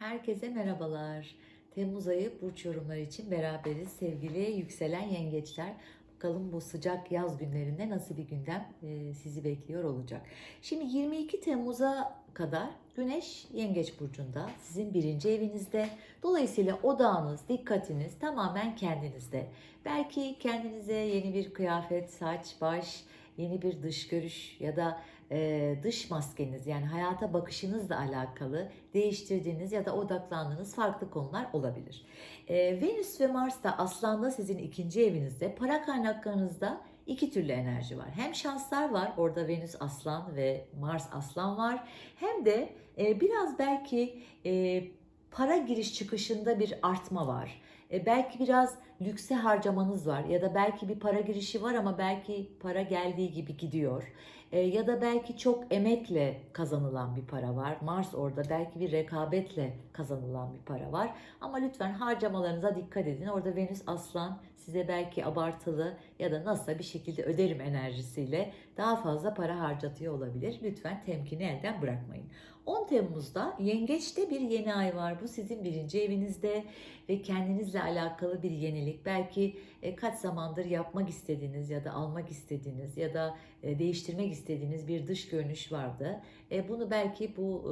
Herkese merhabalar. Temmuz ayı burç yorumları için beraberiz. Sevgili yükselen yengeçler. Bakalım bu sıcak yaz günlerinde nasıl bir gündem e, sizi bekliyor olacak. Şimdi 22 Temmuz'a kadar Güneş Yengeç Burcu'nda sizin birinci evinizde. Dolayısıyla odağınız, dikkatiniz tamamen kendinizde. Belki kendinize yeni bir kıyafet, saç, baş, yeni bir dış görüş ya da e, dış maskeniz yani hayata bakışınızla alakalı değiştirdiğiniz ya da odaklandığınız farklı konular olabilir. E, Venüs ve Mars da Aslan'da sizin ikinci evinizde para kaynaklarınızda iki türlü enerji var. Hem şanslar var orada Venüs Aslan ve Mars Aslan var hem de e, biraz belki e, para giriş çıkışında bir artma var. E, belki biraz lükse harcamanız var ya da belki bir para girişi var ama belki para geldiği gibi gidiyor. E, ya da belki çok emekle kazanılan bir para var. Mars orada belki bir rekabetle kazanılan bir para var. Ama lütfen harcamalarınıza dikkat edin. Orada Venüs Aslan size belki abartılı ya da nasıl bir şekilde öderim enerjisiyle daha fazla para harcatıyor olabilir. Lütfen temkini elden bırakmayın. 10 Temmuz'da Yengeç'te bir yeni ay var. Bu sizin birinci evinizde ve kendinizle alakalı bir yenilik. Belki e, kaç zamandır yapmak istediğiniz ya da almak istediğiniz ya da e, değiştirmek istediğiniz bir dış görünüş vardı. E, bunu belki bu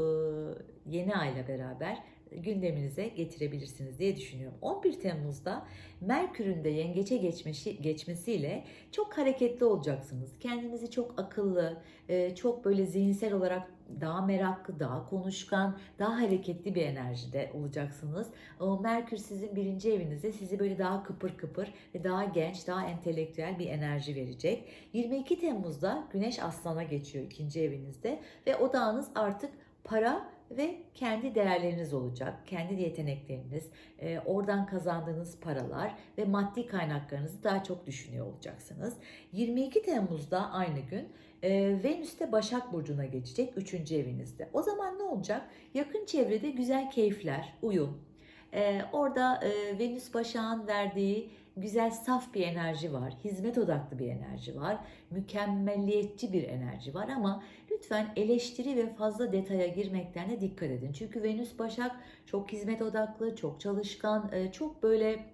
yeni ayla beraber gündeminize getirebilirsiniz diye düşünüyorum. 11 Temmuz'da Merkür'ün de yengeçe geçmesi, geçmesiyle çok hareketli olacaksınız. Kendinizi çok akıllı, e, çok böyle zihinsel olarak daha meraklı, daha konuşkan, daha hareketli bir enerjide olacaksınız. O Merkür sizin birinci evinizde sizi böyle daha kıpır kıpır ve daha genç, daha entelektüel bir enerji verecek. 22 Temmuz'da Güneş Aslan'a geçiyor ikinci evinizde ve odağınız artık para ve kendi değerleriniz olacak. Kendi yetenekleriniz, e, oradan kazandığınız paralar ve maddi kaynaklarınızı daha çok düşünüyor olacaksınız. 22 Temmuz'da aynı gün e, Venüs de Başak Burcu'na geçecek 3. evinizde. O zaman ne olacak? Yakın çevrede güzel keyifler, uyum. E, orada e, Venüs Başak'ın verdiği güzel saf bir enerji var. Hizmet odaklı bir enerji var. Mükemmelliyetçi bir enerji var ama lütfen eleştiri ve fazla detaya girmekten de dikkat edin. Çünkü Venüs Başak çok hizmet odaklı, çok çalışkan, e, çok böyle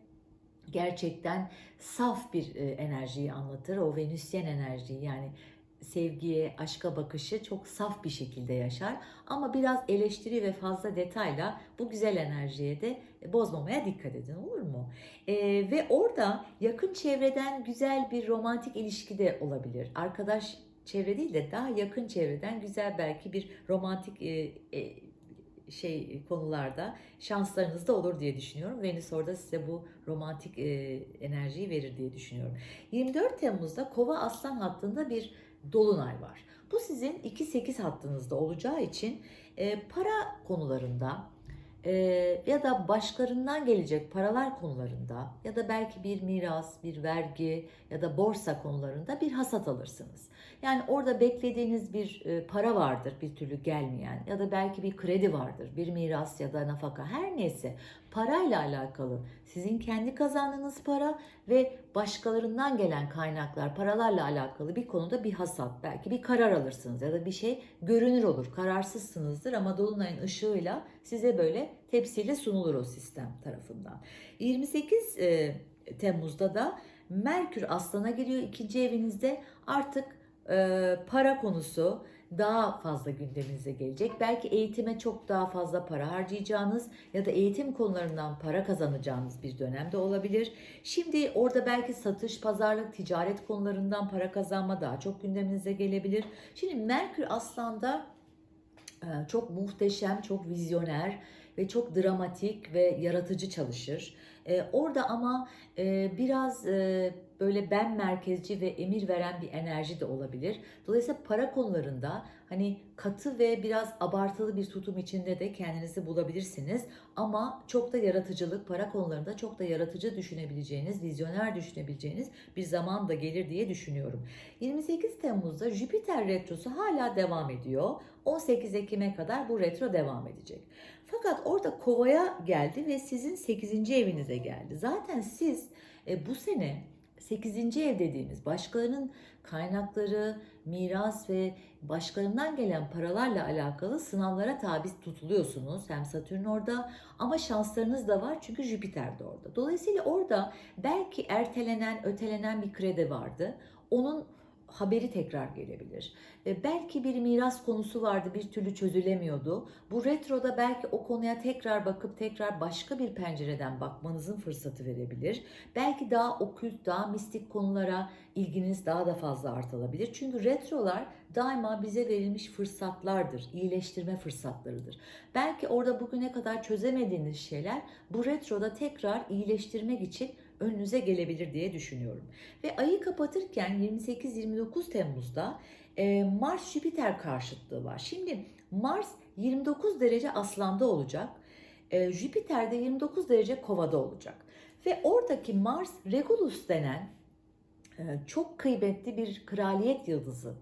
gerçekten saf bir e, enerjiyi anlatır. O Venüsyen enerjiyi yani sevgiye, aşka bakışı çok saf bir şekilde yaşar. Ama biraz eleştiri ve fazla detayla bu güzel enerjiye de bozmamaya dikkat edin olur mu? Ee, ve orada yakın çevreden güzel bir romantik ilişki de olabilir. Arkadaş çevre değil de daha yakın çevreden güzel belki bir romantik e, e, şey konularda şanslarınız da olur diye düşünüyorum. Venüs orada size bu romantik e, enerjiyi verir diye düşünüyorum. 24 Temmuz'da Kova Aslan hattında bir dolunay var. Bu sizin 2-8 hattınızda olacağı için e, para konularında e, ya da başkalarından gelecek paralar konularında ya da belki bir miras, bir vergi ya da borsa konularında bir hasat alırsınız. Yani orada beklediğiniz bir e, para vardır bir türlü gelmeyen ya da belki bir kredi vardır, bir miras ya da nafaka her neyse parayla alakalı. Sizin kendi kazandığınız para ve başkalarından gelen kaynaklar paralarla alakalı bir konuda bir hasat. Belki bir karar alırsınız ya da bir şey görünür olur kararsızsınızdır ama dolunayın ışığıyla size böyle tepsiyle sunulur o sistem tarafından. 28 e, Temmuz'da da Merkür Aslan'a giriyor ikinci evinizde. Artık e, para konusu daha fazla gündeminize gelecek. Belki eğitime çok daha fazla para harcayacağınız ya da eğitim konularından para kazanacağınız bir dönemde olabilir. Şimdi orada belki satış, pazarlık, ticaret konularından para kazanma daha çok gündeminize gelebilir. Şimdi Merkür Aslan'da e, çok muhteşem, çok vizyoner ve çok dramatik ve yaratıcı çalışır. E, orada ama e, biraz e, böyle ben merkezci ve emir veren bir enerji de olabilir. Dolayısıyla para konularında hani katı ve biraz abartılı bir tutum içinde de kendinizi bulabilirsiniz. Ama çok da yaratıcılık, para konularında çok da yaratıcı düşünebileceğiniz, vizyoner düşünebileceğiniz bir zaman da gelir diye düşünüyorum. 28 Temmuz'da Jüpiter retrosu hala devam ediyor. 18 Ekim'e kadar bu retro devam edecek. Fakat orada kovaya geldi ve sizin 8. evinize geldi. Zaten siz e, bu sene 8. ev dediğimiz başkalarının kaynakları, miras ve başkalarından gelen paralarla alakalı sınavlara tabi tutuluyorsunuz. Hem Satürn orada ama şanslarınız da var çünkü Jüpiter de orada. Dolayısıyla orada belki ertelenen, ötelenen bir kredi vardı. Onun haberi tekrar gelebilir. E, Belki bir miras konusu vardı bir türlü çözülemiyordu. Bu retroda belki o konuya tekrar bakıp tekrar başka bir pencereden bakmanızın fırsatı verebilir. Belki daha okült, daha mistik konulara ilginiz daha da fazla artabilir. Çünkü retrolar daima bize verilmiş fırsatlardır, iyileştirme fırsatlarıdır. Belki orada bugüne kadar çözemediğiniz şeyler bu retroda tekrar iyileştirmek için önünüze gelebilir diye düşünüyorum. Ve ayı kapatırken 28-29 Temmuz'da e, Mars-Jüpiter karşıtlığı var. Şimdi Mars 29 derece aslanda olacak. E, Jüpiter de 29 derece kovada olacak. Ve oradaki Mars Regulus denen e, çok kıymetli bir kraliyet yıldızı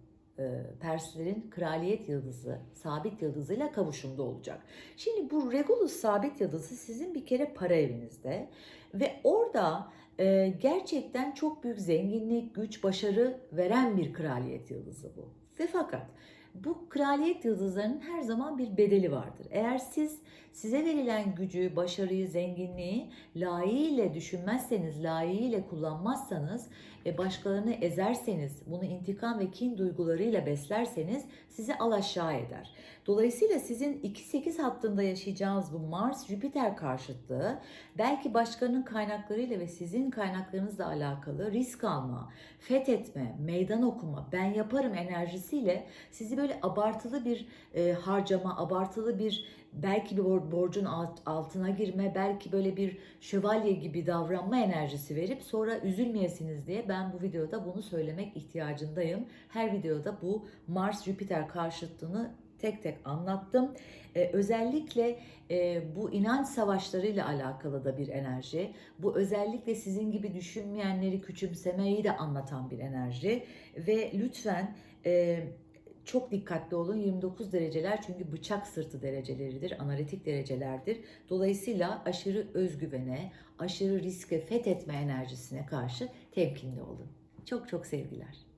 Perslerin kraliyet yıldızı, sabit yıldızıyla kavuşumda olacak. Şimdi bu Regulus sabit yıldızı sizin bir kere para evinizde ve orada e, gerçekten çok büyük zenginlik, güç, başarı veren bir kraliyet yıldızı bu. Ve fakat bu kraliyet yıldızlarının her zaman bir bedeli vardır. Eğer siz size verilen gücü, başarıyı, zenginliği layığıyla düşünmezseniz, layığıyla kullanmazsanız ve başkalarını ezerseniz, bunu intikam ve kin duygularıyla beslerseniz sizi alaşağı eder. Dolayısıyla sizin 2-8 hattında yaşayacağınız bu Mars-Jüpiter karşıtlığı belki başkalarının kaynaklarıyla ve sizin kaynaklarınızla alakalı risk alma, fethetme, meydan okuma, ben yaparım enerjisiyle sizi böyle abartılı bir e, harcama, abartılı bir belki bir bor- borcun alt- altına girme, belki böyle bir şövalye gibi davranma enerjisi verip sonra üzülmeyesiniz diye ben bu videoda bunu söylemek ihtiyacındayım. Her videoda bu Mars-Jüpiter karşıtlığını tek tek anlattım. Ee, özellikle e, bu inanç savaşlarıyla alakalı da bir enerji. Bu özellikle sizin gibi düşünmeyenleri küçümsemeyi de anlatan bir enerji. Ve lütfen e, çok dikkatli olun 29 dereceler çünkü bıçak sırtı dereceleridir, analitik derecelerdir. Dolayısıyla aşırı özgüvene, aşırı riske fethetme enerjisine karşı temkinli olun. Çok çok sevgiler.